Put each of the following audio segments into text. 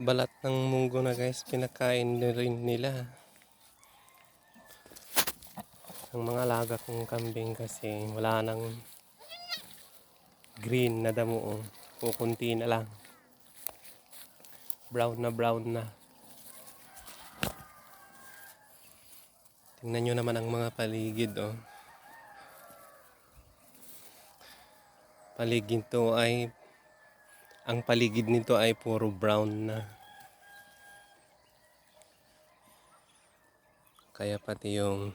balat ng munggo na guys. Pinakain na rin nila. Ang mga alaga kong kambing kasi wala nang green na damo oh. kukunti na lang. Brown na brown na. Tingnan nyo naman ang mga paligid oh. Paligid to ay ang paligid nito ay puro brown na. Kaya pati yung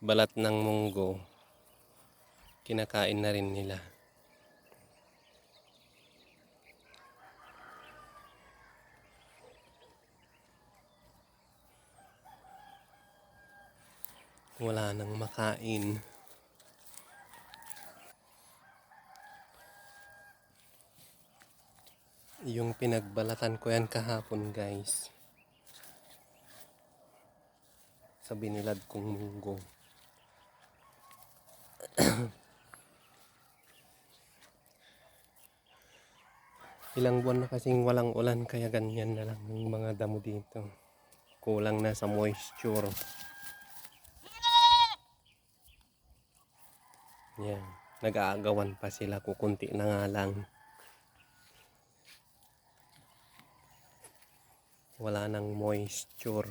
balat ng munggo kinakain na rin nila. Wala nang makain. Yung pinagbalatan ko yan kahapon guys. Sa binilad kong munggo. Ilang buwan na kasing walang ulan kaya ganyan na lang yung mga damo dito. Kulang na sa moisture. Yan. Nag-aagawan pa sila kukunti na nga lang. Wala nang moisture.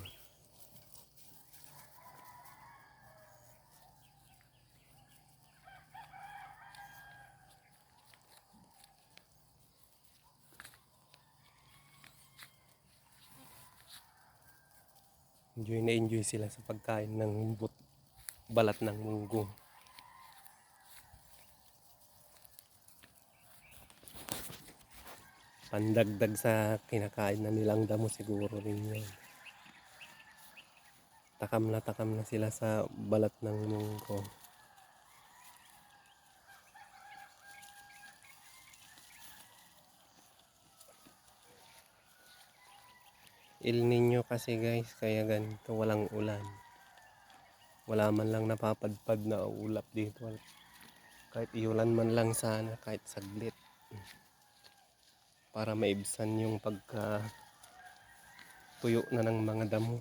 Enjoy na enjoy sila sa pagkain ng but balat ng munggo. Pandagdag sa kinakain na nilang damo siguro rin yun. Takam na takam na sila sa balat ng munggo. Il Nino kasi guys, kaya ganito walang ulan. Wala man lang napapadpad na ulap dito. Kahit iulan man lang sana, kahit saglit para maibsan yung pagka tuyo na ng mga damo.